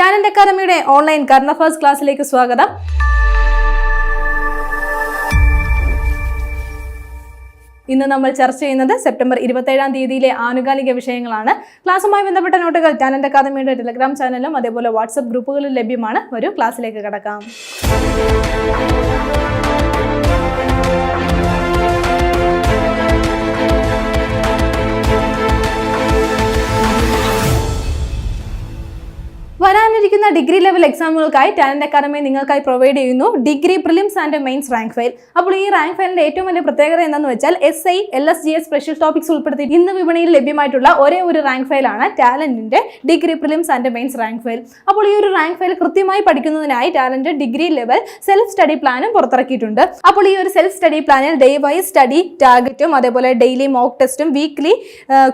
Talent അക്കാദമിയുടെ online current affairs ക്ലാസ്സിലേക്ക് സ്വാഗതം. ഇന്ന് നമ്മൾ ചർച്ച ചെയ്യുന്നത് സെപ്റ്റംബർ ഇരുപത്തേഴാം തീയതിയിലെ ആനുകാലിക വിഷയങ്ങളാണ്. ക്ലാസ്സുമായി ബന്ധപ്പെട്ട നോട്ടുകൾ ടാലന്റ് അക്കാദമിയുടെ ടെലഗ്രാം ചാനലും അതേപോലെ വാട്സപ്പ് ഗ്രൂപ്പുകളിൽ ലഭ്യമാണ്. ഒരു ക്ലാസ്സിലേക്ക് കടക്കാം. വരാനിരിക്കുന്ന ഡിഗ്രി ലെവൽ എക്സാമുകൾക്കായി ടാലന്റ് അക്കാദമി നിങ്ങൾക്കായി പ്രൊവൈഡ് ചെയ്യുന്നു. Degree prelims and mains rank file. അപ്പോൾ ഈ റാങ്ക് ഫയലിന്റെ ഏറ്റവും വലിയ പ്രത്യേകത എന്താണെന്ന് വെച്ചാൽ S I L S G S special topics ഉൾപ്പെടുത്തി ഇന്ന് വിപണിയിൽ ലഭ്യമായിട്ടുള്ള ഒരേ ഒരു റാങ്ക് ഫയലാണ് ടാലന്റിന്റെ degree prelims and mains rank file. അപ്പോൾ ഈ ഒരു റാങ്ക് ഫയൽ കൃത്യമായി പഠിക്കുന്നതിനായി talent degree level self study പ്ലാനും പുറത്തിറക്കിയിട്ടുണ്ട്. അപ്പോൾ ഈ ഒരു സെൽഫ് സ്റ്റഡി പ്ലാനിൽ ഡേ വൈസ് സ്റ്റഡി ടാർഗറ്റും അതേപോലെ ഡെയിലി മോക്ക് ടെസ്റ്റും വീക്ക്ലി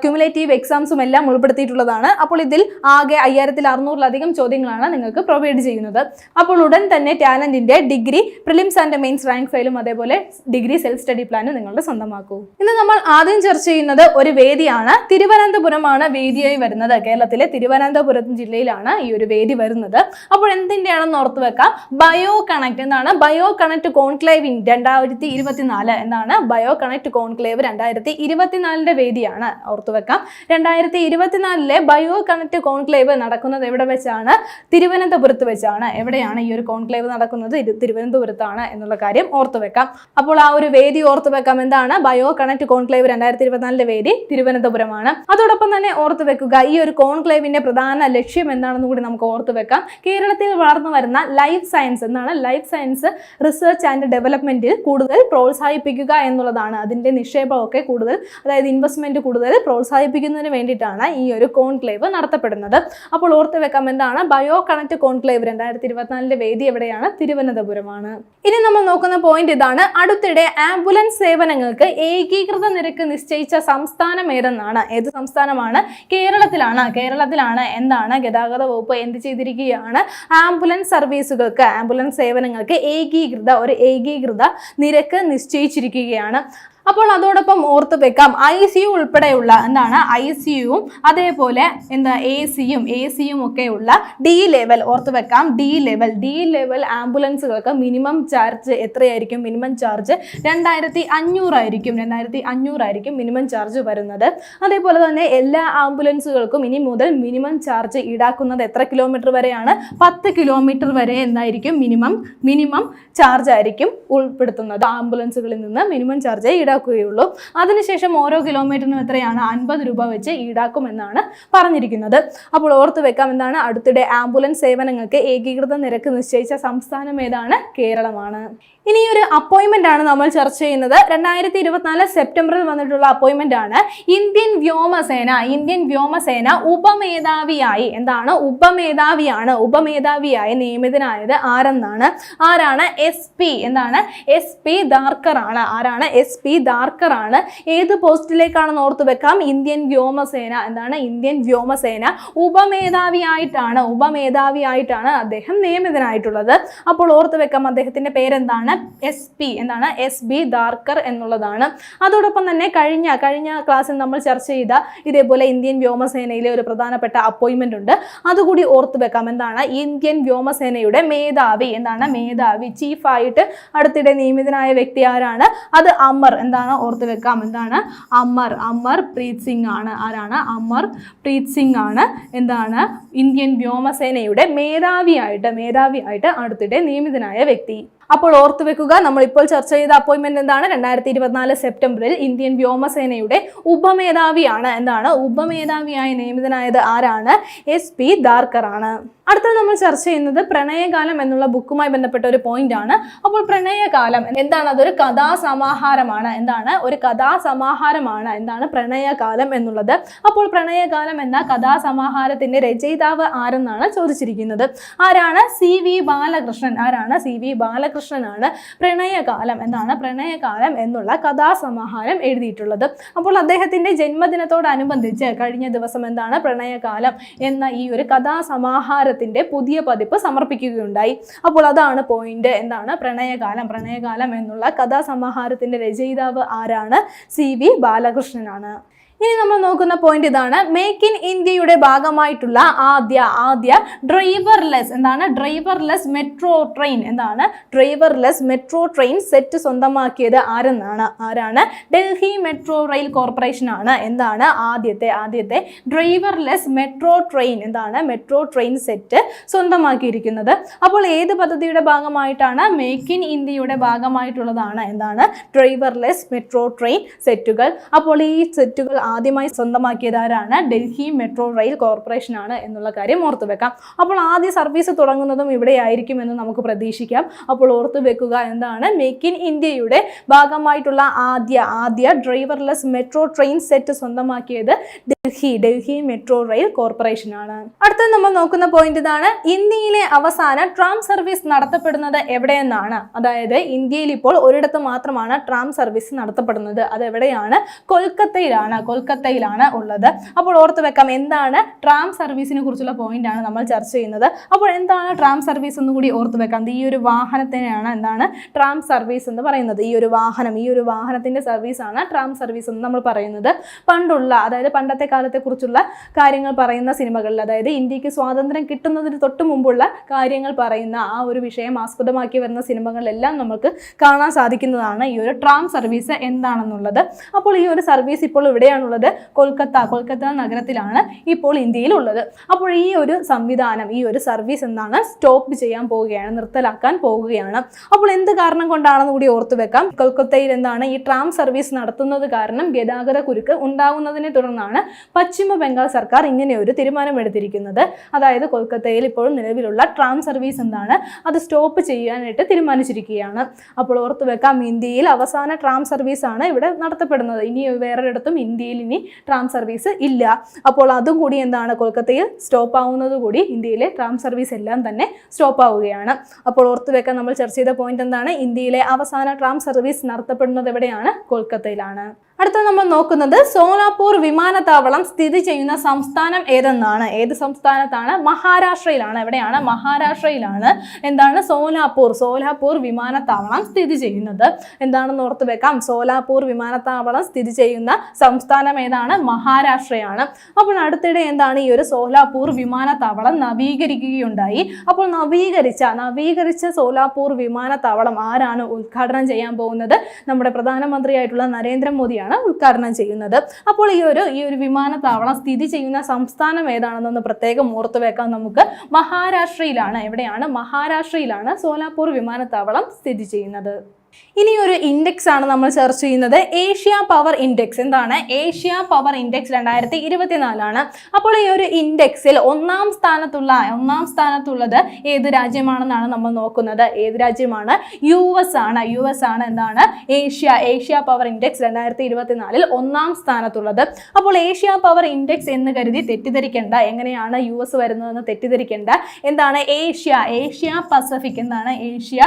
ക്യുമുലേറ്റീവ് എക്സാംസും എല്ലാം ഉൾപ്പെടുത്തിയിട്ടുള്ളതാണ്. അപ്പോൾ ഇതിൽ ആകെ അയ്യായിരത്തിൽ അറുന്നൂറിലധികം ചോദ്യങ്ങളാണ് നിങ്ങൾക്ക് പ്രൊവൈഡ് ചെയ്യുന്നത്. അപ്പോൾ ഉടൻ തന്നെ ടാലന്റിന്റെ degree prelims and mains rank ഫയലും അതേപോലെ ഡിഗ്രി സെൽഫ് സ്റ്റഡി പ്ലാനും നിങ്ങളുടെ സ്വന്തമാക്കൂ. ഇന്ന് നമ്മൾ ആദ്യം ചർച്ച ചെയ്യുന്നത് ഒരു വേദിയാണ്. തിരുവനന്തപുരമാണ് വേദിയായി വരുന്നത്. കേരളത്തിലെ തിരുവനന്തപുരം ജില്ലയിലാണ് ഈ ഒരു വേദി വരുന്നത്. അപ്പോൾ എന്തിന്റെയാണെന്ന് ഓർത്ത് വെക്കാം. ബയോ കണക്ട് എന്നാണ്. ബയോ കണക്ട് കോൺക്ലേവ് ഇൻ രണ്ടായിരത്തി ഇരുപത്തിനാല് എന്നാണ് ബയോ കണക്ട് കോൺക്ലേവ് രണ്ടായിരത്തി ഇരുപത്തിനാലിന്റെ വേദിയാണ്. ഓർത്തു വെക്കാം. രണ്ടായിരത്തി ഇരുപത്തിനാലിലെ ബയോ കണക്ട് കോൺക്ലേവ് നടക്കുന്നത് എവിടെ വെച്ചാണ് തിരുവനന്തപുരത്ത് വെച്ചാണ് എവിടെയാണ് ഈ ഒരു കോൺക്ലേവ് നടക്കുന്നത്? ഇത് തിരുവനന്തപുരത്താണ് എന്നുള്ള കാര്യം ഓർത്തു വെക്കാം. അപ്പോൾ ആ ഒരു വേദി ഓർത്തു വെക്കാം. എന്താണ്? ബയോ കണക്ട് കോൺക്ലേവ് രണ്ടായിരത്തി ഇരുപത്തിനാലിന്റെ വേദി തിരുവനന്തപുരമാണ്. അതോടൊപ്പം തന്നെ ഓർത്തു വെക്കുക ഈ ഒരു കോൺക്ലേവിന്റെ പ്രധാന ലക്ഷ്യം എന്താണെന്ന് കൂടി നമുക്ക് ഓർത്തു വെക്കാം. കേരളത്തിൽ വളർന്നു വരുന്ന ലൈഫ് സയൻസ് എന്നാണ്. ലൈഫ് സയൻസ് റിസർച്ച് ആൻഡ് ഡെവലപ്മെന്റിൽ കൂടുതൽ പ്രോത്സാഹിപ്പിക്കുക എന്നുള്ളതാണ്. അതിന്റെ നിക്ഷേപമൊക്കെ കൂടുതൽ അതായത് ഇൻവെസ്റ്റ്മെന്റ് കൂടുതൽ പ്രോത്സാഹിപ്പിക്കുന്നതിന് വേണ്ടിയിട്ടാണ് ഈ ഒരു കോൺക്ലേവ് നടത്തപ്പെടുന്നത്. അപ്പോൾ ഓർത്തു വെക്കാം എന്താണ്? ബയോ കണക്ട് കോൺക്ലേവ് രണ്ടായിരത്തി ഇരുപത്തിനാലിന്റെ വേദി എവിടെയാണ്? തിരുവനന്തപുരമാണ്. ഇനി നമ്മൾ നോക്കുന്ന പോയിന്റ് ഇതാണ്. അടുത്തിടെ ആംബുലൻസ് സേവനങ്ങൾക്ക് ഏകീകൃത നിരക്ക് നിശ്ചയിച്ച സംസ്ഥാനം ഏതെന്നാണ്? ഏത് സംസ്ഥാനമാണ്? കേരളത്തിലാണ്. കേരളത്തിലാണ്. എന്താണ്? ഗതാഗത വകുപ്പ് എന്ത് ചെയ്തിരിക്കുകയാണ്? ആംബുലൻസ് സർവീസുകൾക്ക് ആംബുലൻസ് സേവനങ്ങൾക്ക് ഏകീകൃത ഒരു ഏകീകൃത നിരക്ക് നിശ്ചയിച്ചിരിക്കുകയാണ്. അപ്പോൾ അതോടൊപ്പം ഓർത്ത് വെക്കാം ഐ സി യു ഉൾപ്പെടെയുള്ള എന്താണ് ഐ സി യുവും അതേപോലെ എന്താ എ സിയും എ സിയും ഒക്കെയുള്ള ഡി ലെവൽ ഓർത്ത് വെക്കാം ഡി ലെവൽ ഡി ലെവൽ ആംബുലൻസുകൾക്ക് മിനിമം ചാർജ് എത്രയായിരിക്കും? മിനിമം ചാർജ് രണ്ടായിരത്തി അഞ്ഞൂറായിരിക്കും രണ്ടായിരത്തി അഞ്ഞൂറായിരിക്കും മിനിമം ചാർജ് വരുന്നത്. അതേപോലെ തന്നെ എല്ലാ ആംബുലൻസുകൾക്കും ഇനി മുതൽ മിനിമം ചാർജ് ഈടാക്കുന്നത് എത്ര കിലോമീറ്റർ വരെയാണ്? പത്ത് കിലോമീറ്റർ വരെ എന്നായിരിക്കും മിനിമം മിനിമം ചാർജ് ആയിരിക്കും ഉൾപ്പെടുത്തുന്നത്. ആംബുലൻസുകളിൽ നിന്ന് മിനിമം ചാർജ് ഈടാക്കുകയുള്ളൂ. അതിനുശേഷം ഓരോ കിലോമീറ്ററിനും എത്രയാണ്? അൻപത് രൂപ വെച്ച് ഈടാക്കുമെന്നാണ് പറഞ്ഞിരിക്കുന്നത്. അപ്പോൾ ഓർത്തു വെക്കാം എന്താണ്? അടുത്തിടെ ആംബുലൻസ് സേവനങ്ങൾക്ക് ഏകീകൃത നിരക്ക് നിശ്ചയിച്ച സംസ്ഥാനം ഏതാണ്? കേരളമാണ്. ഇനി ഒരു അപ്പോയിൻമെന്റ് ആണ് നമ്മൾ ചർച്ച ചെയ്യുന്നത്. രണ്ടായിരത്തി ഇരുപത്തിനാല് സെപ്റ്റംബറിൽ വന്നിട്ടുള്ള അപ്പോയിൻമെന്റ് ആണ്. ഇന്ത്യൻ വ്യോമസേന ഇന്ത്യൻ വ്യോമസേന ഉപമേധാവിയായി. എന്താണ്? ഉപമേധാവിയാണ്. ഉപമേധാവിയായി നിയമിതനായത് ആരെന്നാണ്? ആരാണ്? എസ് പി എന്താണ്? എസ് പി ദാർക്കർ ആണ് ആരാണ്? എസ് പി ദാർക്കർ ആണ് ഏത് പോസ്റ്റിലേക്കാണെന്ന് ഓർത്തു വെക്കാം. ഇന്ത്യൻ വ്യോമസേന. എന്താണ്? ഇന്ത്യൻ വ്യോമസേന ഉപമേധാവിയായിട്ടാണ്. ഉപമേധാവിയായിട്ടാണ് അദ്ദേഹം നിയമിതനായിട്ടുള്ളത്. അപ്പോൾ ഓർത്തു വെക്കാം അദ്ദേഹത്തിന്റെ പേരെന്താണ്? എസ് പി എന്താണ്? എസ് ബി ദാർക്കർ എന്നുള്ളതാണ്. അതോടൊപ്പം തന്നെ കഴിഞ്ഞ കഴിഞ്ഞ ക്ലാസ്സിൽ നമ്മൾ ചർച്ച ചെയ്ത ഇതേപോലെ ഇന്ത്യൻ വ്യോമസേനയിലെ ഒരു പ്രധാനപ്പെട്ട അപ്പോയിന്റ്മെന്റ് ഉണ്ട്. അതുകൂടി ഓർത്തു വെക്കാം. എന്താണ്? ഇന്ത്യൻ വ്യോമസേനയുടെ മേധാവി എന്താണ്? മേധാവി ചീഫായിട്ട് അടുത്തിടെ നിയമിതനായ വ്യക്തി ആരാണ്? അത് അമർ എന്താണ്? ഓർത്തു വെക്കാം. എന്താണ്? അമർ അമർ പ്രീത് സിംഗ് ആണ്. ആരാണ്? അമർ പ്രീത് സിംഗ് ആണ്. എന്താണ്? ഇന്ത്യൻ വ്യോമസേനയുടെ മേധാവിയായിട്ട് മേധാവിയായിട്ട് അടുത്തിടെ നിയമിതനായ വ്യക്തി. അപ്പോൾ ഓർത്തു വെക്കുക നമ്മൾ ഇപ്പോൾ ചർച്ച ചെയ്ത അപ്പോയിന്റ്മെന്റ് എന്താണ്? രണ്ടായിരത്തി ഇരുപത്തിനാല് സെപ്റ്റംബറിൽ ഇന്ത്യൻ വ്യോമസേനയുടെ ഉപമേധാവിയാണ്. എന്താണ്? ഉപമേധാവിയായി നിയമിതനായത് ആരാണ്? എസ് പി ദാർക്കർ ആണ് അടുത്തത് നമ്മൾ ചർച്ച ചെയ്യുന്നത് പ്രണയകാലം എന്നുള്ള ബുക്കുമായി ബന്ധപ്പെട്ട ഒരു പോയിന്റ് ആണ്. അപ്പോൾ പ്രണയകാലം എന്താണ്? അതൊരു കഥാസമാഹാരമാണ്. എന്താണ്? ഒരു കഥാസമാഹാരമാണ്. എന്താണ് പ്രണയകാലം എന്നുള്ളത്. അപ്പോൾ പ്രണയകാലം എന്ന കഥാസമാഹാരത്തിന്റെ രചയിതാവ് ആരെന്നാണ് ചോദിച്ചിരിക്കുന്നത്? ആരാണ്? C V Balakrishnan. ആരാണ്? സി വി ബാലകൃഷ്ണനാണ് പ്രണയകാലം എന്നാണ് പ്രണയകാലം എന്നുള്ള കഥാസമാഹാരം എഴുതിയിട്ടുള്ളത്. അപ്പോൾ അദ്ദേഹത്തിന്റെ ജന്മദിനത്തോടനുബന്ധിച്ച് കഴിഞ്ഞ ദിവസം എന്താണ്? പ്രണയകാലം എന്ന ഈ ഒരു കഥാസമാഹാരത്തിന്റെ പുതിയ പതിപ്പ് സമർപ്പിക്കുകയുണ്ടായി. അപ്പോൾ അതാണ് പോയിന്റ് എന്താണ്? പ്രണയകാലം. പ്രണയകാലം എന്നുള്ള കഥാസമാഹാരത്തിന്റെ രചയിതാവ് ആരാണ്? സി വി ബാലകൃഷ്ണനാണ്. ഇനി നമ്മൾ നോക്കുന്ന പോയിന്റ് ഇതാണ്. മേക്ക് ഇൻ ഇന്ത്യയുടെ ഭാഗമായിട്ടുള്ള ആദ്യ ആദ്യ ഡ്രൈവർലെസ് എന്താണ്? ഡ്രൈവർലെസ് മെട്രോ ട്രെയിൻ എന്താണ്? ഡ്രൈവർലെസ് മെട്രോ ട്രെയിൻ സെറ്റ് സ്വന്തമാക്കിയത് ആരെന്നാണ്? ആരാണ്? ഡൽഹി മെട്രോ റെയിൽ കോർപ്പറേഷൻ ആണ്. എന്താണ്? ആദ്യത്തെ ആദ്യത്തെ ഡ്രൈവർലെസ് മെട്രോ ട്രെയിൻ എന്താണ്? മെട്രോ ട്രെയിൻ സെറ്റ് സ്വന്തമാക്കിയിരിക്കുന്നത്. അപ്പോൾ ഏത് പദ്ധതിയുടെ ഭാഗമായിട്ടാണ്? മേക്ക് ഇൻ ഇന്ത്യയുടെ ഭാഗമായിട്ടുള്ളതാണ്. എന്താണ്? ഡ്രൈവർലെസ് മെട്രോ ട്രെയിൻ സെറ്റുകൾ അപ്പോൾ ഈ സെറ്റുകൾ ആദ്യമായി സ്വന്തമാക്കിയതാരാണ്? ഡൽഹി മെട്രോ റെയിൽ കോർപ്പറേഷൻ ആണ് എന്നുള്ള കാര്യം ഓർത്തു വെക്കാം. അപ്പോൾ ആദ്യ സർവീസ് തുടങ്ങുന്നതും ഇവിടെയായിരിക്കും എന്ന് നമുക്ക് പ്രതീക്ഷിക്കാം. അപ്പോൾ ഓർത്തു വെക്കുക എന്താണ്? മേക്ക് ഇൻ ഇന്ത്യയുടെ ഭാഗമായിട്ടുള്ള ആദ്യ ആദ്യ ഡ്രൈവർലെസ് മെട്രോ ട്രെയിൻ സെറ്റ് സ്വന്തമാക്കിയത് Delhi Delhi metro rail corporation ആണ്. അടുത്തത് നമ്മൾ നോക്കുന്ന പോയിന്റ് ഇതാണ്. ഇന്ത്യയിലെ അവസാന ട്രാം സർവീസ് നടത്തപ്പെടുന്നത് എവിടെയെന്നാണ്? അതായത് ഇന്ത്യയിൽ ഇപ്പോൾ ഒരിടത്ത് മാത്രമാണ് ട്രാം സർവീസ് നടത്തപ്പെടുന്നത്. അത് എവിടെയാണ് കൊൽക്കത്തയിലാണ് കൊൽക്കത്തയിലാണ് ഉള്ളത്. അപ്പോൾ ഓർത്ത് വെക്കാം എന്താണ് ട്രാം സർവീസിനെ കുറിച്ചുള്ള പോയിന്റ് ആണ് നമ്മൾ ചർച്ച ചെയ്യുന്നത്. അപ്പോൾ എന്താണ് ട്രാം സർവീസ് എന്ന് കൂടി ഓർത്ത് വെക്കാം. ഈ ഒരു വാഹനത്തിനെയാണ് എന്താണ് ട്രാം സർവീസ് എന്ന് പറയുന്നത്. ഈ ഒരു വാഹനം ഈ ഒരു വാഹനത്തിന്റെ സർവീസ് ആണ് ട്രാം സർവീസ് എന്ന് നമ്മൾ പറയുന്നത്. പണ്ടുള്ള അതായത് പണ്ടത്തെ കാലത്തെ കുറിച്ചുള്ള കാര്യങ്ങൾ പറയുന്ന സിനിമകളിൽ അതായത് ഇന്ത്യയ്ക്ക് സ്വാതന്ത്ര്യം കിട്ടുന്നതിന് തൊട്ട് മുമ്പുള്ള കാര്യങ്ങൾ പറയുന്ന ആ ഒരു വിഷയം ആസ്പദമാക്കി വരുന്ന സിനിമകളിലെല്ലാം നമുക്ക് കാണാൻ സാധിക്കുന്നതാണ് ഈ ഒരു ട്രാം സർവീസ് എന്താണെന്നുള്ളത്. അപ്പോൾ ഈ ഒരു സർവീസ് ഇപ്പോൾ ഇവിടെയാണുള്ളത് കൊൽക്കത്ത കൊൽക്കത്ത നഗരത്തിലാണ് ഇപ്പോൾ ഇന്ത്യയിൽ ഉള്ളത് അപ്പോൾ ഈ ഒരു സംവിധാനം ഈ ഒരു സർവീസ് എന്താണ് സ്റ്റോപ്പ് ചെയ്യാൻ പോവുകയാണ് നിർത്തലാക്കാൻ പോവുകയാണ്. അപ്പോൾ എന്ത് കാരണം കൊണ്ടാണെന്ന് കൂടി ഓർത്തു വെക്കാം. കൊൽക്കത്തയിൽ എന്താണ് ഈ ട്രാം സർവീസ് നടത്തുന്നത് കാരണം ഗതാഗത കുരുക്ക് ഉണ്ടാകുന്നതിനെ തുടർന്നാണ് പശ്ചിമ ബംഗാൾ സർക്കാർ ഇങ്ങനെ ഒരു തീരുമാനമെടുത്തിരിക്കുന്നത്. അതായത് കൊൽക്കത്തയിൽ ഇപ്പോഴും നിലവിലുള്ള ട്രാം സർവീസ് എന്താണ് അത് സ്റ്റോപ്പ് ചെയ്യാനായിട്ട് തീരുമാനിച്ചിരിക്കുകയാണ്. അപ്പോൾ ഓർത്തു വെക്കാം ഇന്ത്യയിൽ അവസാന ട്രാം സർവീസ് ആണ് ഇവിടെ നടത്തപ്പെടുന്നത്. ഇനി വേറൊരിടത്തും ഇന്ത്യയിൽ ഇനി ട്രാം സർവീസ് ഇല്ല. അപ്പോൾ അതും കൂടി എന്താണ് കൊൽക്കത്തയിൽ സ്റ്റോപ്പ് ആവുന്നത് കൂടി ഇന്ത്യയിലെ ട്രാം സർവീസ് എല്ലാം തന്നെ സ്റ്റോപ്പ് ആവുകയാണ്. അപ്പോൾ ഓർത്തു വെക്കാൻ നമ്മൾ ചർച്ച ചെയ്ത പോയിന്റ് എന്താണ്? ഇന്ത്യയിലെ അവസാന ട്രാം സർവീസ് നടത്തപ്പെടുന്നത് എവിടെയാണ്? കൊൽക്കത്തയിലാണ്. അടുത്ത നമ്മൾ നോക്കുന്നത് സോലാപൂർ വിമാനത്താവളം സ്ഥിതി ചെയ്യുന്ന സംസ്ഥാനം ഏതെന്നാണ്? ഏത് സംസ്ഥാനത്താണ്? മഹാരാഷ്ട്രയിലാണ്. എവിടെയാണ്? മഹാരാഷ്ട്രയിലാണ്. എന്താണ് സോലാപൂർ? സോലാപൂർ വിമാനത്താവളം സ്ഥിതി ചെയ്യുന്നത്. എന്താണെന്ന് ഓർത്ത് വെക്കാം. സോലാപൂർ വിമാനത്താവളം സ്ഥിതി ചെയ്യുന്ന സംസ്ഥാനം ഏതാണ്? മഹാരാഷ്ട്രയാണ്. അപ്പോൾ അടുത്തിടെ എന്താണ് ഈ ഒരു സോലാപൂർ വിമാനത്താവളം നവീകരിക്കുകയുണ്ടായി. അപ്പോൾ നവീകരിച്ച നവീകരിച്ച സോലാപൂർ വിമാനത്താവളം ആരാണ് ഉദ്ഘാടനം ചെയ്യാൻ പോകുന്നത്? നമ്മുടെ പ്രധാനമന്ത്രിയായിട്ടുള്ള നരേന്ദ്രമോദിയാണ്. ഉദ്ഘാടനം ചെയ്യുന്നത്. അപ്പോൾ ഈ ഒരു ഈ ഒരു വിമാനത്താവളം സ്ഥിതി ചെയ്യുന്ന സംസ്ഥാനം ഏതാണെന്നൊന്ന് പ്രത്യേകം ഓർത്തു വെക്കാം നമുക്ക്. മഹാരാഷ്ട്രയിലാണ് എവിടെയാണ്? മഹാരാഷ്ട്രയിലാണ് സോലാപൂർ വിമാനത്താവളം സ്ഥിതി ചെയ്യുന്നത്. ഇനി ഒരു ഇൻഡെക്സ് ആണ് നമ്മൾ ചർച്ച ചെയ്യുന്നത്. ഏഷ്യ പവർ ഇൻഡെക്സ് എന്താണ്? ഏഷ്യ പവർ ഇൻഡെക്സ് രണ്ടായിരത്തി ഇരുപത്തിനാലാണ് അപ്പോൾ ഈ ഒരു ഇൻഡെക്സിൽ ഒന്നാം സ്ഥാനത്തുള്ള ഒന്നാം സ്ഥാനത്തുള്ളത് ഏത് രാജ്യമാണെന്നാണ് നമ്മൾ നോക്കുന്നത്. ഏത് രാജ്യമാണ്? യു എസ് ആണ്. യു എസ് ആണ് എന്താണ്? ഏഷ്യ ഏഷ്യ പവർ ഇൻഡെക്സ് രണ്ടായിരത്തി ഇരുപത്തിനാലിൽ ഒന്നാം സ്ഥാനത്തുള്ളത്. അപ്പോൾ ഏഷ്യ പവർ ഇൻഡെക്സ് എന്ന് കരുതി തെറ്റിദ്ധരിക്കേണ്ട. എങ്ങനെയാണ് യു എസ് വരുന്നതെന്ന് തെറ്റിദ്ധരിക്കേണ്ട. എന്താണ്? ഏഷ്യ ഏഷ്യ പസഫിക് എന്താണ്? ഏഷ്യ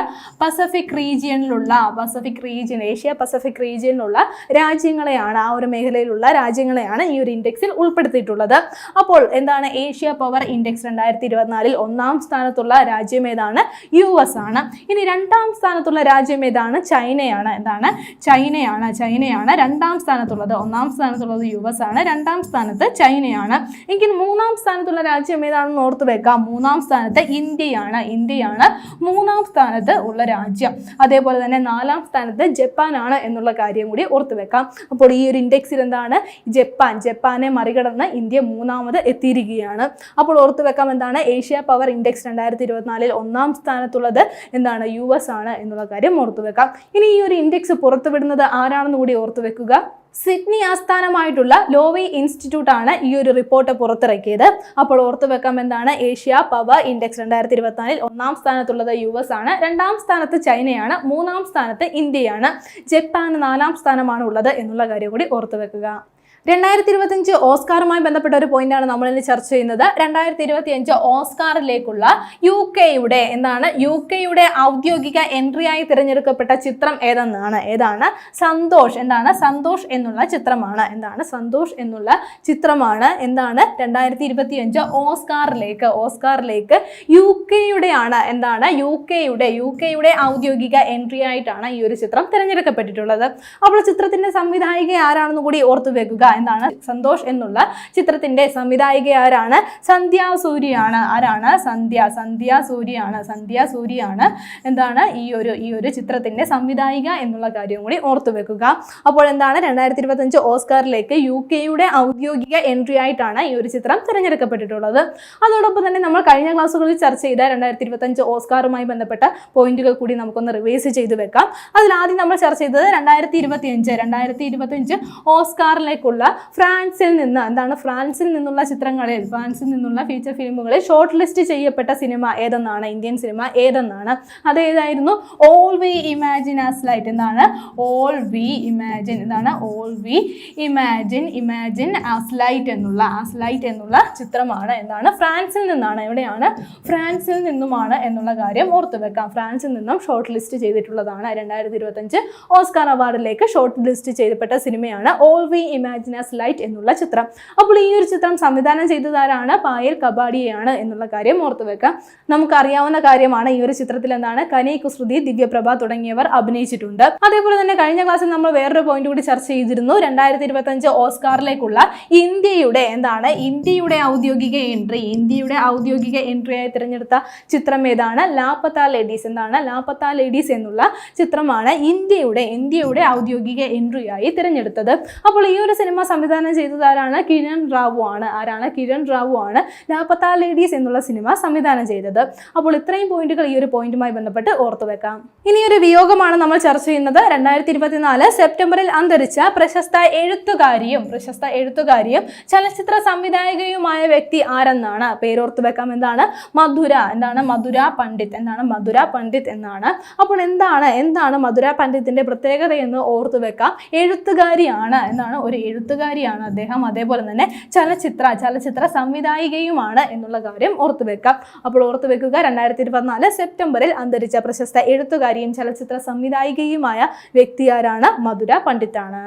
പസഫിക് റീജിയനിലുള്ള പസഫിക് റീജിയൻ ഏഷ്യ പസഫിക് റീജിയനിലുള്ള രാജ്യങ്ങളെയാണ് ആ ഒരു മേഖലയിലുള്ള രാജ്യങ്ങളെയാണ് ഈ ഒരു ഇൻഡെക്സിൽ ഉൾപ്പെടുത്തിയിട്ടുള്ളത്. അപ്പോൾ എന്താണ് ഏഷ്യ പവർ ഇൻഡെക്സ് രണ്ടായിരത്തി ഇരുപത്തിനാലിൽ ഒന്നാം സ്ഥാനത്തുള്ള രാജ്യം ഏതാണ്? യു എസ് ആണ്. ഇനി രണ്ടാം സ്ഥാനത്തുള്ള രാജ്യം ഏതാണ്? ചൈനയാണ്. എന്താണ്? ചൈനയാണ്. ചൈനയാണ് രണ്ടാം സ്ഥാനത്തുള്ളത്. ഒന്നാം സ്ഥാനത്തുള്ളത് യു എസ് ആണ്. രണ്ടാം സ്ഥാനത്ത് ചൈനയാണ്. എങ്കിൽ മൂന്നാം സ്ഥാനത്തുള്ള രാജ്യം ഏതാണെന്ന് ഓർത്ത് വെക്കാം. മൂന്നാം സ്ഥാനത്ത് ഇന്ത്യയാണ്. ഇന്ത്യയാണ് മൂന്നാം സ്ഥാനത്ത് ഉള്ള രാജ്യം. അതേപോലെ തന്നെ നാലാം സ്ഥാനത്ത് ജപ്പാനാണ് എന്നുള്ള കാര്യം കൂടി ഓർത്തു വെക്കാം. അപ്പോൾ ഈ ഒരു ഇൻഡെക്സിൽ എന്താണ്? ജപ്പാൻ. ജപ്പാനെ മറികടന്ന് ഇന്ത്യ മൂന്നാമത് എത്തിയിരിക്കുകയാണ്. അപ്പോൾ ഓർത്തു വെക്കാം എന്താണ്? ഏഷ്യ പവർ ഇൻഡെക്സ് രണ്ടായിരത്തി ഇരുപത്തിനാലിൽ ഒന്നാം സ്ഥാനത്തുള്ളത് എന്താണ്? യു എസ് ആണ് എന്നുള്ള കാര്യം ഓർത്തു വെക്കാം. ഇനി ഈ ഒരു ഇൻഡെക്സ് പുറത്തുവിടുന്നത് ആരാണെന്ന് കൂടി ഓർത്ത് വെക്കുക? സിഡ്നി ആസ്ഥാനമായിട്ടുള്ള ലോവി ഇൻസ്റ്റിറ്റ്യൂട്ട് ആണ് ഈ ഒരു റിപ്പോർട്ട് പുറത്തിറക്കിയത്. അപ്പോൾ ഓർത്തു വെക്കാം എന്താണ്? ഏഷ്യ പവർ ഇൻഡെക്സ് രണ്ടായിരത്തി ഇരുപത്തിനാലിൽ ഒന്നാം സ്ഥാനത്തുള്ളത് യു എസ് ആണ്. രണ്ടാം സ്ഥാനത്ത് ചൈനയാണ്. മൂന്നാം സ്ഥാനത്ത് ഇന്ത്യയാണ്. ജപ്പാന് നാലാം സ്ഥാനമാണ് ഉള്ളത് എന്നുള്ള കാര്യം കൂടി ഓർത്തു വെക്കുക. രണ്ടായിരത്തി ഇരുപത്തിയഞ്ച് ഓസ്കാറുമായി ബന്ധപ്പെട്ട ഒരു പോയിന്റാണ് നമ്മൾ ഇന്ന് ചർച്ച ചെയ്യുന്നത്. രണ്ടായിരത്തി ഇരുപത്തിയഞ്ച് ഓസ്കാറിലേക്കുള്ള യു കെയുടെ എന്താണ്? യു കെയുടെ ഔദ്യോഗിക എൻട്രിയായി തിരഞ്ഞെടുക്കപ്പെട്ട ചിത്രം ഏതെന്നാണ്? ഏതാണ്? സന്തോഷ് എന്താണ്? സന്തോഷ് എന്നുള്ള ചിത്രമാണ്. എന്താണ്? സന്തോഷ് എന്നുള്ള ചിത്രമാണ്. എന്താണ്? രണ്ടായിരത്തി ഇരുപത്തിയഞ്ച് ഓസ്കാറിലേക്ക്. ഓസ്കാറിലേക്ക് യു കെയുടെയാണ് എന്താണ്? യു കെയുടെ യു കെയുടെ ഔദ്യോഗിക എൻട്രി ആയിട്ടാണ് ഈ ഒരു ചിത്രം തിരഞ്ഞെടുക്കപ്പെട്ടിട്ടുള്ളത്. അപ്പോൾ ചിത്രത്തിന്റെ സംവിധായിക ആരാണെന്ന് കൂടി ഓർത്തു വെക്കുക. എന്താണ് സന്തോഷ് എന്നുള്ള ചിത്രത്തിന്റെ സംവിധായിക ആരാണ്? സന്ധ്യ സൂര്യയാണ് ആരാണ്? സന്ധ്യ. സന്ധ്യ സൂര്യയാണ് സന്ധ്യ സൂര്യയാണ് എന്താണ് ഈ ഒരു ഈ ഒരു ചിത്രത്തിന്റെ സംവിധായിക എന്നുള്ള കാര്യം കൂടി ഓർത്തു വെക്കുക. അപ്പോൾ എന്താണ്? രണ്ടായിരത്തി ഇരുപത്തഞ്ച് ഓസ്കാറിലേക്ക് യു കെയുടെ ഔദ്യോഗിക എൻട്രി ആയിട്ടാണ് ഈ ഒരു ചിത്രം തിരഞ്ഞെടുക്കപ്പെട്ടിട്ടുള്ളത്. അതോടൊപ്പം തന്നെ നമ്മൾ കഴിഞ്ഞ ക്ലാസ്സുകളിൽ ചർച്ച ചെയ്ത രണ്ടായിരത്തി ഇരുപത്തഞ്ച് ഓസ്കാറുമായി ബന്ധപ്പെട്ട പോയിന്റുകൾ കൂടി നമുക്കൊന്ന് റിവൈസ് ചെയ്ത് വെക്കാം. അതിൽ ആദ്യം നമ്മൾ ചർച്ച ചെയ്തത് രണ്ടായിരത്തി ഇരുപത്തി അഞ്ച് രണ്ടായിരത്തി ഇരുപത്തി ഓസ്കാറിലേക്കുള്ള ഫ്രാൻസിൽ നിന്ന് എന്താണ് ഫ്രാൻസിൽ നിന്നുള്ള ചിത്രങ്ങളിൽ ഫ്രാൻസിൽ നിന്നുള്ള ഫീച്ചർ ഫിലിമുകളിൽ ഷോർട്ട് ലിസ്റ്റ് ചെയ്യപ്പെട്ട സിനിമ ഏതെന്നാണ് ഇന്ത്യൻ സിനിമ ഏതെന്നാണ്? അതേതായിരുന്നു all we imagine as light എന്താണ്? ഓൾ വി ഇമാജിൻ എന്താണ്? All we imagine imagine as light എന്നുള്ള ആസ് ലൈറ്റ് എന്നുള്ള ചിത്രമാണ്. എന്താണ്? ഫ്രാൻസിൽ നിന്നാണ്. എവിടെയാണ്? ഫ്രാൻസിൽ നിന്നുമാണ് എന്നുള്ള കാര്യം ഓർത്തു വെക്കാം. ഫ്രാൻസിൽ നിന്നും ഷോർട്ട് ലിസ്റ്റ് ചെയ്തിട്ടുള്ളതാണ്. രണ്ടായിരത്തി ഇരുപത്തഞ്ച് ഓസ്കാർ അവാർഡിലേക്ക് ഷോർട്ട് ലിസ്റ്റ് ചെയ്യപ്പെട്ട സിനിമയാണ് all we imagine as light എന്നുള്ള ചിത്രം. അപ്പോൾ ഈ ഒരു ചിത്രം സംവിധാനം ചെയ്തതാരാണ്? പായൽ കബാഡിയാണ് എന്നുള്ള കാര്യം ഓർത്തു വെക്കാം. നമുക്കറിയാവുന്ന കാര്യമാണ് ഈ ഒരു ചിത്രത്തിൽ എന്താണ്? കനൈ കുസൃതി ദിവ്യപ്രഭ തുടങ്ങിയവർ അഭിനയിച്ചിട്ടുണ്ട്. അതേപോലെ തന്നെ കഴിഞ്ഞ ക്ലാസ്സിൽ നമ്മൾ വേറൊരു പോയിന്റ് കൂടി ചർച്ച ചെയ്തിരുന്നു. രണ്ടായിരത്തി ഇരുപത്തഞ്ച് ഓസ്കാറിലേക്കുള്ള ഇന്ത്യയുടെ എന്താണ്? ഇന്ത്യയുടെ ഔദ്യോഗിക എൻട്രി ഇന്ത്യയുടെ ഔദ്യോഗിക എൻട്രി ആയി തിരഞ്ഞെടുത്ത ചിത്രം ഏതാണ്? ലാപ്പത്ത ലേഡീസ് എന്താണ്? ലാപ്പത്ത ലേഡീസ് എന്നുള്ള ചിത്രമാണ് ഇന്ത്യയുടെ ഇന്ത്യയുടെ ഔദ്യോഗിക എൻട്രി ആയി തിരഞ്ഞെടുത്തത്. അപ്പോൾ ഈ ഒരു സിനിമ സംവിധാനം ചെയ്തത് ആരാണ്? കിരൺ റാവു ആണ്. ആരാണ്? കിരൺ റാവു ആണ് ലാപ്പത്താ ലേഡീസ് എന്നുള്ള സിനിമ സംവിധാനം ചെയ്തത്. അപ്പോൾ ഇത്രയും പോയിന്റുകൾ ഈ ഒരു പോയിന്റുമായി ബന്ധപ്പെട്ട് ഓർത്തു വെക്കാം. ഇനി ഒരു വിയോഗമാണ് നമ്മൾ ചർച്ച ചെയ്യുന്നത്. രണ്ടായിരത്തി ഇരുപത്തിനാല് സെപ്റ്റംബറിൽ അന്തരിച്ച പ്രശസ്ത എഴുത്തുകാരിയും പ്രശസ്ത എഴുത്തുകാരിയും ചലച്ചിത്ര സംവിധായകയുമായ വ്യക്തി ആരെന്നാണ്? പേരോർത്ത് വെക്കാം. എന്താണ്? മധുര. എന്താണ്? മധുര പണ്ഡിറ്റ്. എന്താണ്? മധുര പണ്ഡിറ്റ് എന്നാണ്. അപ്പോൾ എന്താണ്? എന്താണ് മധുര പണ്ഡിറ്റിന്റെ പ്രത്യേകത എന്ന് ഓർത്തു വെക്കാം. എഴുത്തുകാരിയാണ് എന്നാണ് ഒരു എഴുത്തുകാരിയാണ് അദ്ദേഹം. അതേപോലെ തന്നെ ചലച്ചിത്ര ചലച്ചിത്ര സംവിധായികയുമാണ് എന്നുള്ള കാര്യം ഓർത്തു വെക്കാം. അപ്പോൾ ഓർത്തു വെക്കുക രണ്ടായിരത്തി ഇരുപത്തിനാല് സെപ്റ്റംബറിൽ അന്തരിച്ച പ്രശസ്ത എഴുത്തുകാരിയും ചലച്ചിത്ര സംവിധായികയുമായ വ്യക്തിയാരാണ് മധുര പണ്ഡിറ്റാണ്.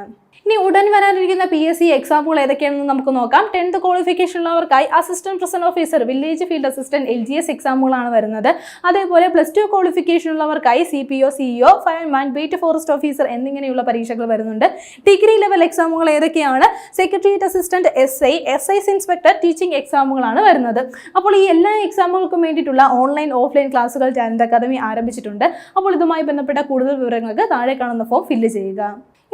ഇനി ഉടൻ വരാനിരിക്കുന്ന പി എസ് സി എക്സാമ്പിൾ ഏതൊക്കെയാണെന്ന് നമുക്ക് നോക്കാം. Tenth qualification ഉള്ളവർക്കായി assistant prison officer village field assistant L G S എക്സാമ്പിളാണ് വരുന്നത്. അതേപോലെ plus two qualification ഉള്ളവർക്കായി C P O CEO fireman beat forest officer എന്നിങ്ങനെയുള്ള പരീക്ഷകൾ വരുന്നുണ്ട്. ഡിഗ്രി ലെവൽ എക്സാമുകൾ ഏതൊക്കെയാണ്? Secretariat assistant S I S ice inspector teaching എക്സാമുകളാണ് വരുന്നത്. അപ്പോൾ ഈ എല്ലാ എക്സാമുകൾക്കും വേണ്ടിയിട്ടുള്ള ഓൺലൈൻ ഓഫ്ലൈൻ ക്ലാസ്സുകൾ ടാലന്റ് അക്കാദമി ആരംഭിച്ചിട്ടുണ്ട്. അപ്പോൾ ഇതുമായി ബന്ധപ്പെട്ട കൂടുതൽ വിവരങ്ങൾക്ക് താഴെ കാണുന്ന ഫോം ഫില്ല് ചെയ്യുക.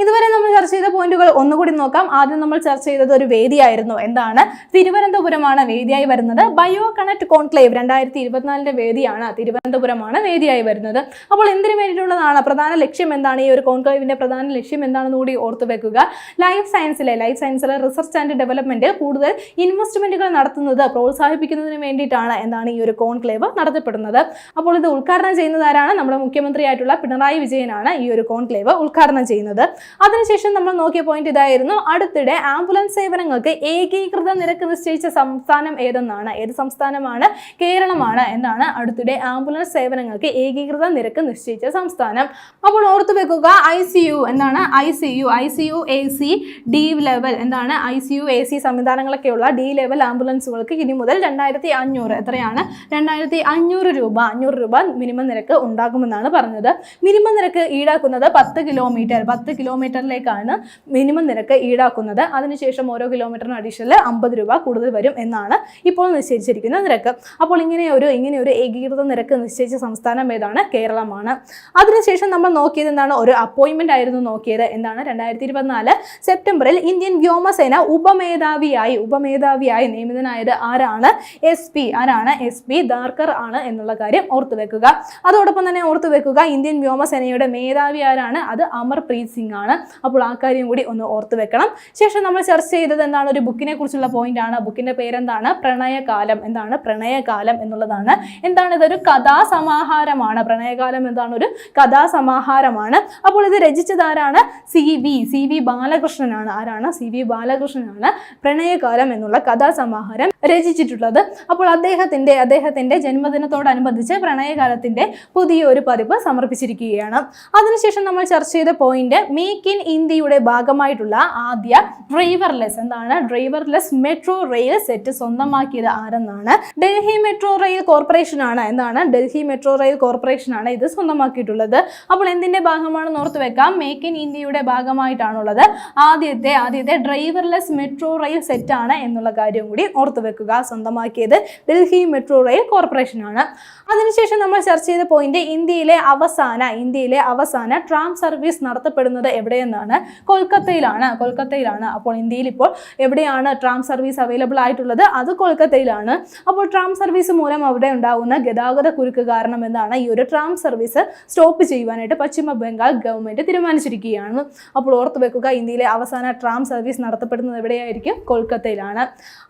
ഇതുവരെ നമ്മൾ ചർച്ച ചെയ്ത പോയിന്റുകൾ ഒന്നുകൂടി നോക്കാം. ആദ്യം നമ്മൾ ചർച്ച ചെയ്തത് ഒരു വേദിയായിരുന്നു. എന്താണ്? തിരുവനന്തപുരമാണ് വേദിയായി വരുന്നത്. ബയോ കണക്ട് കോൺക്ലേവ് രണ്ടായിരത്തി ഇരുപത്തിനാലിന്റെ വേദിയാണ് തിരുവനന്തപുരമാണ് വേദിയായി വരുന്നത്. അപ്പോൾ എന്തിനു വേണ്ടിയിട്ടുള്ളതാണ്? പ്രധാന ലക്ഷ്യം എന്താണ്? ഈ ഒരു കോൺക്ലേവിന്റെ പ്രധാന ലക്ഷ്യം എന്താണെന്ന് കൂടി ഓർത്തു വെക്കുക. ലൈഫ് സയൻസിലെ ലൈഫ് സയൻസിലെ റിസർച്ച് ആൻഡ് ഡെവലപ്മെന്റിൽ കൂടുതൽ ഇൻവെസ്റ്റ്മെന്റുകൾ നടത്തുന്നത് പ്രോത്സാഹിപ്പിക്കുന്നതിന് വേണ്ടിയിട്ടാണ് എന്താണ് ഈ ഒരു കോൺക്ലേവ് നടത്തപ്പെടുന്നത്. അപ്പോൾ ഇത് ഉദ്ഘാടനം ചെയ്യുന്നത് ആരാണ്? നമ്മുടെ മുഖ്യമന്ത്രിയായിട്ടുള്ള പിണറായി വിജയനാണ് ഈ ഒരു കോൺക്ലേവ് ഉദ്ഘാടനം ചെയ്യുന്നത്. അതിനുശേഷം നമ്മൾ നോക്കിയ പോയിന്റ് ഇതായിരുന്നു. അടുത്തിടെ ആംബുലൻസ് സേവനങ്ങൾക്ക് ഏകീകൃത നിരക്ക് നിശ്ചയിച്ച സംസ്ഥാനം ഏതെന്നാണ്? ഏത് സംസ്ഥാനമാണ്? കേരളമാണ് എന്നാണ് അടുത്തിടെ ആംബുലൻസ് സേവനങ്ങൾക്ക് ഏകീകൃത നിരക്ക് നിശ്ചയിച്ച സംസ്ഥാനം. അപ്പോൾ ഓർത്തു വെക്കുക ഐ സി യു എന്താണ് I C U I C U A C D level എന്താണ് I C U A C സംവിധാനങ്ങളൊക്കെയുള്ള D level ആംബുലൻസുകൾക്ക് ഇനി മുതൽ രണ്ടായിരത്തി അഞ്ഞൂറ് എത്രയാണ്? രണ്ടായിരത്തി അഞ്ഞൂറ് രൂപ അഞ്ഞൂറ് രൂപ മിനിമം നിരക്ക് ഉണ്ടാകുമെന്നാണ് പറഞ്ഞത്. മിനിമം നിരക്ക് ഈടാക്കുന്നത് പത്ത് കിലോമീറ്റർ പത്ത് കിലോമീറ്ററിലേക്കാണ് മിനിമം നിരക്ക് ഈടാക്കുന്നത്. അതിനുശേഷം ഓരോ കിലോമീറ്ററിന് അഡീഷണൽ അമ്പത് രൂപ കൂടുതൽ വരും എന്നാണ് ഇപ്പോൾ നിശ്ചയിച്ചിരിക്കുന്ന നിരക്ക്. അപ്പോൾ ഇങ്ങനെ ഒരു ഇങ്ങനെ ഒരു ഏകീകൃത നിരക്ക് നിശ്ചയിച്ച സംസ്ഥാനം ഏതാണ്? കേരളമാണ്. അതിനുശേഷം നമ്മൾ നോക്കിയത് എന്താണ്? ഒരു അപ്പോയിൻമെന്റ് ആയിരുന്നു നോക്കിയത്. എന്താണ്? രണ്ടായിരത്തി ഇരുപത്തിനാല് സെപ്റ്റംബറിൽ ഇന്ത്യൻ വ്യോമസേന ഉപമേധാവിയായി ഉപമേധാവിയായി നിയമിതനായത് ആരാണ്? S P. ആരാണ്? എസ് പി ദാർക്കർ ആണ് എന്നുള്ള കാര്യം ഓർത്തു വെക്കുക. അതോടൊപ്പം തന്നെ ഓർത്തു വെക്കുക ഇന്ത്യൻ വ്യോമസേനയുടെ മേധാവി ആരാണ്? അത് അമർപ്രീത് സിംഗ് ആണ്. അപ്പോൾ ആ കാര്യം കൂടി ഒന്ന് ഓർത്ത് വെക്കണം. ശേഷം നമ്മൾ ചർച്ച ചെയ്തത് എന്താണ്? ഒരു ബുക്കിനെ കുറിച്ചുള്ള പോയിന്റ് ആണ്. ബുക്കിന്റെ പേരെന്താണ്? പ്രണയകാലം. എന്താണ്? പ്രണയകാലം എന്നുള്ളതാണ്. എന്താണ്? ഇതൊരു കഥാസമാഹാരമാണ്. പ്രണയകാലം എന്താണ്? ഒരു കഥാസമാഹാരമാണ്. അപ്പോൾ ഇത് രചിച്ചതാരാണ് സി വി. സി വി ബാലകൃഷ്ണനാണ് ആരാണ്? സി വി ബാലകൃഷ്ണനാണ് പ്രണയകാലം എന്നുള്ള കഥാസമാഹാരം രചിച്ചിട്ടുള്ളത്. അപ്പോൾ അദ്ദേഹത്തിന്റെ അദ്ദേഹത്തിന്റെ ജന്മദിനത്തോടനുബന്ധിച്ച് പ്രണയകാലത്തിന്റെ പുതിയൊരു പതിപ്പ് സമർപ്പിച്ചിരിക്കുകയാണ്. അതിനുശേഷം നമ്മൾ ചർച്ച ചെയ്ത പോയിന്റ് മേ മേക്ക് ഇൻ ഇന്ത്യയുടെ ഭാഗമായിട്ടുള്ള ആദ്യ ഡ്രൈവർലെസ് എന്താണ്? ഡ്രൈവർലെസ് മെട്രോ റെയിൽ സെറ്റ് സ്വന്തമാക്കിയത് ആരെന്നാണ്? ഡൽഹി മെട്രോ റെയിൽ കോർപ്പറേഷൻ ആണ്. എന്താണ്? ഡൽഹി മെട്രോ റെയിൽ കോർപ്പറേഷൻ ആണ് ഇത് സ്വന്തമാക്കിയിട്ടുള്ളത്. അപ്പോൾ എന്തിന്റെ ഭാഗമാണെന്ന് ഓർത്ത് വെക്കാം. മേക്ക് ഇൻ ഇന്ത്യയുടെ ഭാഗമായിട്ടാണുള്ളത്. ആദ്യത്തെ ആദ്യത്തെ ഡ്രൈവർലെസ് മെട്രോ റെയിൽ സെറ്റ് ആണ് എന്നുള്ള കാര്യം കൂടി ഓർത്ത് വെക്കുക. സ്വന്തമാക്കിയത് ഡൽഹി മെട്രോ റെയിൽ കോർപ്പറേഷൻ ആണ്. അതിനുശേഷം നമ്മൾ ചർച്ച ചെയ്ത പോയിന്റ് ഇന്ത്യയിലെ അവസാന ഇന്ത്യയിലെ അവസാന ട്രാം സർവീസ് നടത്തപ്പെടുന്നത് എവിടെയെന്നാണ്? കൊൽക്കത്തയിലാണ്. കൊൽക്കത്തയിലാണ്. അപ്പോൾ ഇന്ത്യയിൽ ഇപ്പോൾ എവിടെയാണ് ട്രാം സർവീസ് അവൈലബിൾ ആയിട്ടുള്ളത്? അത് കൊൽക്കത്തയിലാണ്. അപ്പോൾ ട്രാം സർവീസ് മൂലം അവിടെ ഉണ്ടാകുന്ന ഗതാഗത കുരുക്ക് കാരണം എന്താണ്? ഈ ഒരു ട്രാം സർവീസ് സ്റ്റോപ്പ് ചെയ്യുവാനായിട്ട് പശ്ചിമ ബംഗാൾ ഗവൺമെന്റ് തീരുമാനിച്ചിരിക്കുകയാണ്. അപ്പോൾ ഓർത്ത് വെക്കുക ഇന്ത്യയിലെ അവസാന ട്രാം സർവീസ് നടത്തപ്പെടുന്നത് എവിടെയായിരിക്കും? കൊൽക്കത്തയിലാണ്.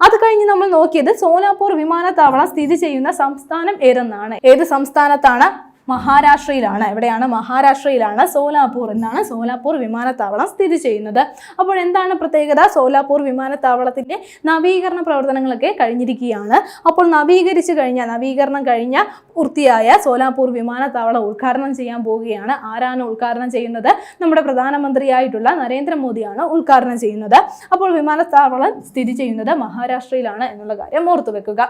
അത് കഴിഞ്ഞ് നമ്മൾ നോക്കിയത് സോലാപൂർ വിമാനത്താവളം സ്ഥിതി ചെയ്യുന്ന സംസ്ഥാനം ഏതെന്നാണ്? ഏത് സംസ്ഥാനത്താണ് മഹാരാഷ്ട്രയിലാണ്. എവിടെയാണ്? മഹാരാഷ്ട്രയിലാണ്. സോലാപൂർ എന്നാണ്. സോലാപൂർ വിമാനത്താവളം സ്ഥിതി ചെയ്യുന്നത്. അപ്പോൾ എന്താണ് പ്രത്യേകത? സോലാപൂർ വിമാനത്താവളത്തിന്റെ നവീകരണ പ്രവർത്തനങ്ങളൊക്കെ കഴിഞ്ഞിരിക്കുകയാണ്. അപ്പോൾ നവീകരിച്ചു കഴിഞ്ഞ നവീകരണം കഴിഞ്ഞ പൂർത്തിയായ സോലാപൂർ വിമാനത്താവളം ഉദ്ഘാടനം ചെയ്യാൻ പോവുകയാണ്. ആരാണ് ഉദ്ഘാടനം ചെയ്യുന്നത്? നമ്മുടെ പ്രധാനമന്ത്രിയായിട്ടുള്ള നരേന്ദ്രമോദിയാണ് ഉദ്ഘാടനം ചെയ്യുന്നത്. അപ്പോൾ വിമാനത്താവളം സ്ഥിതി ചെയ്യുന്നത് മഹാരാഷ്ട്രയിലാണ് എന്നുള്ള കാര്യം ഓർത്തു വെക്കുക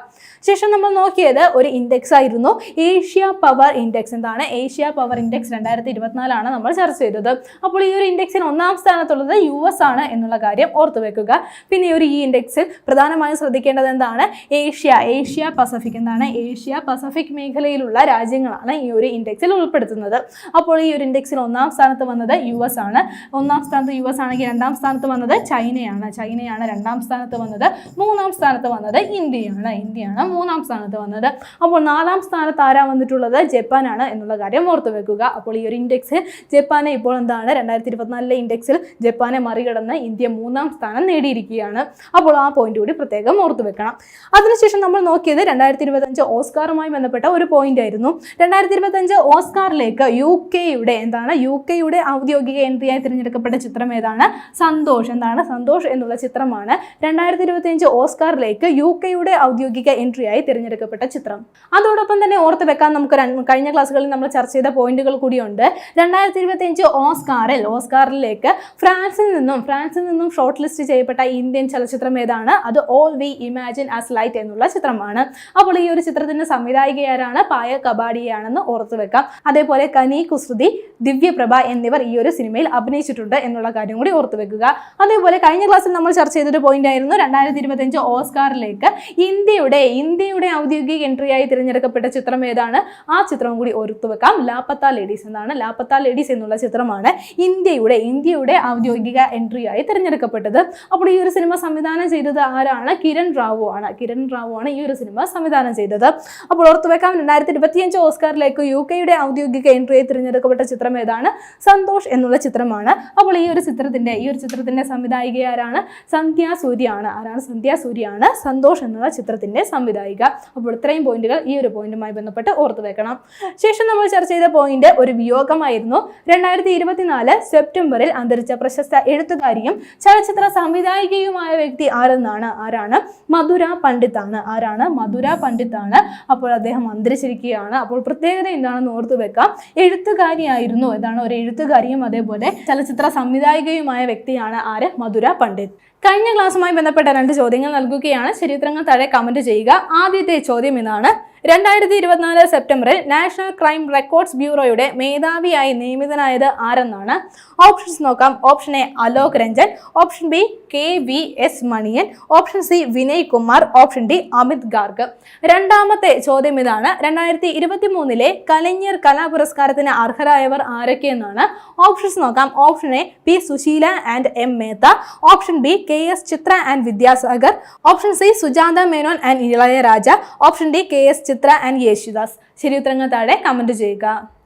ശേഷം നമ്മൾ നോക്കിയത് ഒരു ഇൻഡെക്സ് ആയിരുന്നു. Asia power index. എന്താണ്? ഏഷ്യ പവർ ഇൻഡെക്സ് രണ്ടായിരത്തി ഇരുപത്തിനാലാണ് നമ്മൾ ചർച്ച ചെയ്തത്. അപ്പോൾ ഈ ഒരു ഇൻഡെക്സിന് ഒന്നാം സ്ഥാനത്തുള്ളത് യു എസ് ആണ് എന്നുള്ള കാര്യം ഓർത്തു വെക്കുക. പിന്നെ ഈ ഒരു ഈ ഇൻഡെക്സിൽ പ്രധാനമായും ശ്രദ്ധിക്കേണ്ടത് എന്താണ്? ഏഷ്യ ഏഷ്യ പസഫിക് എന്താണ്? ഏഷ്യ പസഫിക് മേഖലയിലുള്ള രാജ്യങ്ങളാണ് ഈ ഒരു ഇൻഡെക്സിൽ ഉൾപ്പെടുത്തുന്നത്. അപ്പോൾ ഈ ഒരു ഇൻഡെക്സിൽ ഒന്നാം സ്ഥാനത്ത് വന്നത് യു എസ് ആണ്. ഒന്നാം സ്ഥാനത്ത് യു എസ് ആണെങ്കിൽ രണ്ടാം സ്ഥാനത്ത് വന്നത് ചൈനയാണ്. ചൈനയാണ് രണ്ടാം സ്ഥാനത്ത് വന്നത്. മൂന്നാം സ്ഥാനത്ത് വന്നത് ഇന്ത്യയാണ്. ഇന്ത്യയാണ് മൂന്നാം സ്ഥാനത്ത് വന്നത്. അപ്പോൾ നാലാം സ്ഥാനത്ത് ആരാ വന്നിട്ടുള്ളത്? ജപ്പാനാണ്. എന്നുള്ള കാര്യം ഓർത്ത് വെക്കുക. അപ്പോൾ ഈ ഒരു ഇൻഡെക്സ് ജപ്പാനെ ഇപ്പോൾ എന്താണ് രണ്ടായിരത്തി ഇരുപത്തിനാലിലെ ഇൻഡെക്സിൽ ജപ്പാനെ മറികടന്ന് ഇന്ത്യ മൂന്നാം സ്ഥാനം നേടിയിരിക്കുകയാണ്. അപ്പോൾ ആ പോയിന്റ് കൂടി പ്രത്യേകം ഓർത്ത് വെക്കണം. അതിനുശേഷം നമ്മൾ നോക്കിയത് രണ്ടായിരത്തി ഇരുപത്തഞ്ച് ഓസ്കാറുമായി ബന്ധപ്പെട്ട ഒരു പോയിന്റ് ആയിരുന്നു. രണ്ടായിരത്തി ഇരുപത്തഞ്ച് ഓസ്കാറിലേക്ക് യു കെയുടെ എന്താണ് യു കെയുടെ ഔദ്യോഗിക എൻട്രിയായി തിരഞ്ഞെടുക്കപ്പെട്ട ചിത്രം ഏതാണ്? സന്തോഷ്. എന്താണ്? സന്തോഷ് എന്നുള്ള ചിത്രമാണ് രണ്ടായിരത്തി ഇരുപത്തിയഞ്ച് ഓസ്കാറിലേക്ക് യു കെയുടെ ഔദ്യോഗിക എൻട്രിയായി തിരഞ്ഞെടുക്കപ്പെട്ട ചിത്രം. അതോടൊപ്പം തന്നെ ഓർത്ത് വെക്കാൻ നമുക്ക് കഴിഞ്ഞ കഴിഞ്ഞ ക്ലാസ്സുകളിൽ നമ്മൾ ചർച്ച ചെയ്ത പോയിന്റുകൾ കൂടിയുണ്ട്. രണ്ടായിരത്തി ഇരുപത്തിയഞ്ച് ഓസ്കാറിൽ ഓസ്കാറിലേക്ക് ഫ്രാൻസിൽ നിന്നും ഫ്രാൻസിൽ നിന്നും ഷോർട്ട് ലിസ്റ്റ് ചെയ്യപ്പെട്ട ഇന്ത്യൻ ചലച്ചിത്രം ഏതാണ്? അത് all we imagine as light എന്നുള്ള ചിത്രമാണ്. അപ്പോൾ ഈ ഒരു ചിത്രത്തിന്റെ സംവിധായികയാരാണ് പായ കബാഡിയാണെന്ന് ഓർത്തു വെക്കാം. അതേപോലെ കനി കുസൃതി ദിവ്യപ്രഭ എന്നിവർ ഈ ഒരു സിനിമയിൽ അഭിനയിച്ചിട്ടുണ്ട് എന്നുള്ള കാര്യം കൂടി ഓർത്തു വെക്കുക. അതേപോലെ കഴിഞ്ഞ ക്ലാസ്സിൽ നമ്മൾ ചർച്ച ചെയ്തൊരു പോയിന്റ് ആയിരുന്നു രണ്ടായിരത്തി ഇരുപത്തിയഞ്ച് ഓസ്കാറിലേക്ക്. ഇന്ത്യയുടെ ഇന്ത്യയുടെ ഔദ്യോഗിക എൻട്രിയായി തിരഞ്ഞെടുക്കപ്പെട്ട ചിത്രം ഏതാണ്? ആ ചിത്രം കൂടി ഓർത്തു വെക്കാം. ലാപ്പത്ത ലേഡീസ് എന്നാണ്. ലാപ്പത്ത ലേഡീസ് എന്നുള്ള ചിത്രമാണ് ഇന്ത്യയുടെ ഇന്ത്യയുടെ ഔദ്യോഗിക എൻട്രിയായി തിരഞ്ഞെടുക്കപ്പെട്ടത്. അപ്പോൾ ഈ ഒരു സിനിമ സംവിധാനം ചെയ്തത് ആരാണ്? കിരൺ റാവു ആണ്. കിരൺ റാവു ആണ് ഈ ഒരു സിനിമ സംവിധാനം ചെയ്തത്. അപ്പോൾ ഓർത്തു വെക്കാം രണ്ടായിരത്തി ഇരുപത്തിയഞ്ച് ഓസ്കാറിലേക്ക് യു കെയുടെ ഔദ്യോഗിക എൻട്രിയായി തിരഞ്ഞെടുക്കപ്പെട്ട ചിത്രം ഏതാണ്? സന്തോഷ് എന്നുള്ള ചിത്രമാണ്. അപ്പോൾ ഈ ഒരു ചിത്രത്തിന്റെ ഈ ഒരു ചിത്രത്തിന്റെ സംവിധായിക ആരാണ്? സന്ധ്യ സൂര്യാണ് ആരാണ്? സന്ധ്യ സൂര്യാണ് സന്തോഷ് എന്നുള്ള ചിത്രത്തിന്റെ സംവിധായിക. അപ്പോൾ ഇത്രയും പോയിന്റുകൾ ഈ ഒരു പോയിന്റുമായി ബന്ധപ്പെട്ട് ഓർത്തു വെക്കണം. ശേഷം നമ്മൾ ചർച്ച ചെയ്ത പോയിന്റ് ഒരു വിയോഗമായിരുന്നു. രണ്ടായിരത്തി ഇരുപത്തിനാല് സെപ്റ്റംബറിൽ അന്തരിച്ച പ്രശസ്ത എഴുത്തുകാരിയും ചലച്ചിത്ര സംവിധായികയുമായ വ്യക്തി ആരെന്നാണ്? ആരാണ്? മധുര പണ്ഡിത് ആണ് ആരാണ്? മധുര പണ്ഡിത് ആണ് അപ്പോൾ അദ്ദേഹം അന്തരിച്ചിരിക്കുകയാണ്. അപ്പോൾ പ്രത്യേകത എന്താണെന്ന് ഓർത്തു വെക്കാം. എഴുത്തുകാരിയായിരുന്നു. ഇതാണ് ഒരു എഴുത്തുകാരിയും അതേപോലെ ചലച്ചിത്ര സംവിധായികയുമായ വ്യക്തിയാണ് ആര്? മധുര പണ്ഡിത്. കഴിഞ്ഞ ക്ലാസ്സുമായി ബന്ധപ്പെട്ട രണ്ട് ചോദ്യങ്ങൾ നൽകുകയാണ്. ചരിത്രങ്ങൾ താഴെ കമന്റ് ചെയ്യുക. ആദ്യത്തെ ചോദ്യം ഇതാണ്. രണ്ടായിരത്തി ഇരുപത്തിനാല് സെപ്റ്റംബറിൽ നാഷണൽ ക്രൈം റെക്കോർഡ്സ് ബ്യൂറോയുടെ മേധാവിയായി നിയമിതനായത് ആരെന്നാണ്? ഓപ്ഷൻസ് നോക്കാം. Option A Alok Ranjan. Option B K V S Maniyan. Option C Vinay Kumar. Option D Amit Garg. രണ്ടാമത്തെ ചോദ്യം ഇതാണ്. രണ്ടായിരത്തി ഇരുപത്തി മൂന്നിലെ കലഞ്ഞർ കലാ പുരസ്കാരത്തിന് അർഹരായവർ ആരൊക്കെയെന്നാണ്? ഓപ്ഷൻസ് നോക്കാം. Option A P Susheela and M Mehta. Option B K S Chithra and Vidyasagar. Option C Sujatha Menon and Ilaiyaraaja. Option D K S Chithra and Yesudas. ശരി ഉത്തരങ്ങൾ താഴെ കമന്റ് ചെയ്യുക.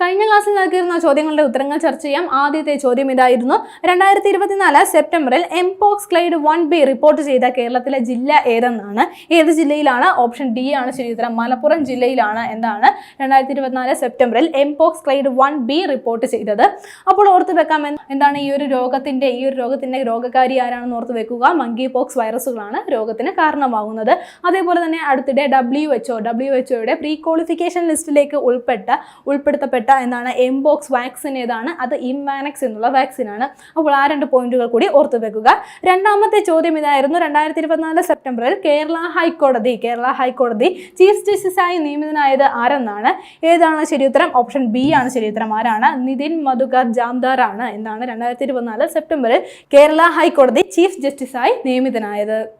കഴിഞ്ഞ ക്ലാസ്സിൽ നൽകിയിരുന്ന ചോദ്യങ്ങളുടെ ഉത്തരങ്ങൾ ചർച്ച ചെയ്യാം. ആദ്യത്തെ ചോദ്യം ഇതായിരുന്നു. രണ്ടായിരത്തി ഇരുപത്തിനാല് സെപ്റ്റംബറിൽ mpox clade one B report ചെയ്ത കേരളത്തിലെ ജില്ല ഏതെന്നാണ്? ഏത് ജില്ലയിലാണ്? ഓപ്ഷൻ ഡി ആണ് ശരി ഉത്തരം. മലപ്പുറം ജില്ലയിലാണ് എന്താണ് രണ്ടായിരത്തി ഇരുപത്തിനാല് സെപ്റ്റംബറിൽ mpox clade one B report ചെയ്തത്. അപ്പോൾ ഓർത്ത് വെക്കാം എന്താണ് ഈ ഒരു രോഗത്തിന്റെ ഈ ഒരു രോഗത്തിന്റെ രോഗകാരി ആരാണെന്ന് ഓർത്ത് വെക്കുക? മങ്കി പോക്സ് വൈറസുകളാണ് രോഗത്തിന് കാരണമാകുന്നത് അതേപോലെ തന്നെ അടുത്തിടെ ഡബ്ല്യു എച്ച്ഒ ഡബ്ല്യു എച്ച്ഒയുടെ പ്രീ ക്വാളിഫിക്കേഷൻ ലിസ്റ്റിലേക്ക് ഉൾപ്പെട്ട ഉൾപ്പെടുത്തപ്പെട്ട എന്താണ് എംബോക്സ് വാക്സിൻ ഏതാണ്? അത് ഇംവാനക്സ് എന്നുള്ള വാക്സിനാണ് അപ്പോൾ ആ രണ്ട് പോയിന്റുകൾ കൂടി ഓർത്തു വെക്കുക. രണ്ടാമത്തെ ചോദ്യം ഇതായിരുന്നു. രണ്ടായിരത്തി ഇരുപത്തിനാല് സെപ്റ്റംബറിൽ കേരള ഹൈക്കോടതി കേരള ഹൈക്കോടതി ചീഫ് ജസ്റ്റിസായി നിയമിതനായത് ആരെന്നാണ്? ഏതാണ് ശരിയുത്തരം? ഓപ്ഷൻ ബി ആണ് ശരിയുത്തരം. ആരാണ്? നിതിൻ മധുകർ ജാംദാർ ആണ് എന്താണ് രണ്ടായിരത്തി ഇരുപത്തിനാല് സെപ്റ്റംബറിൽ കേരള ഹൈക്കോടതി ചീഫ് ജസ്റ്റിസായി നിയമിതനായത്.